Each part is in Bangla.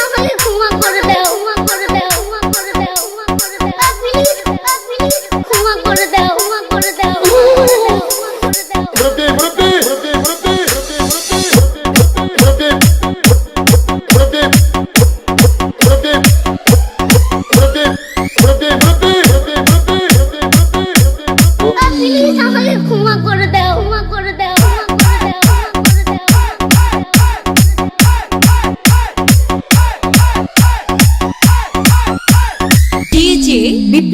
আমাকে ক্ষমা করে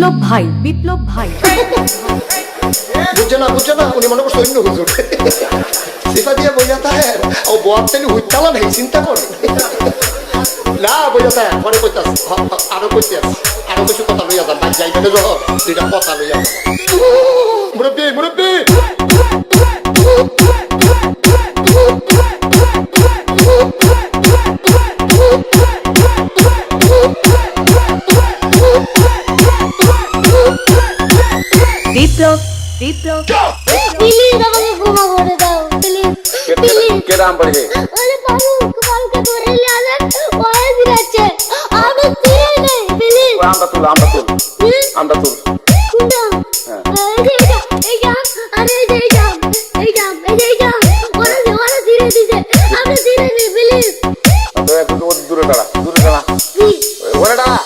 বিপ্লব ভাই বিপ্লব ভাই। বুঝছে না বুঝছে না, উনি মনে করছে অন্য হুজুর। সিফা দিয়ে বইয়া থাকে ও বয়ার তেলি হুইতালা নেই, চিন্তা কর। না, বইয়া থাকে পরে কইতাস আরও কইতাস আরও কিছু কথা লইয়া যান না যখন দুইটা কথা লইয়া মুরব্বি মুরব্বি! বিপ্লব বিপ্লব প্লিজ আমাকে ক্ষমা দূরে দাঁড়া দূরে দাঁড়া ওরে দাঁড়া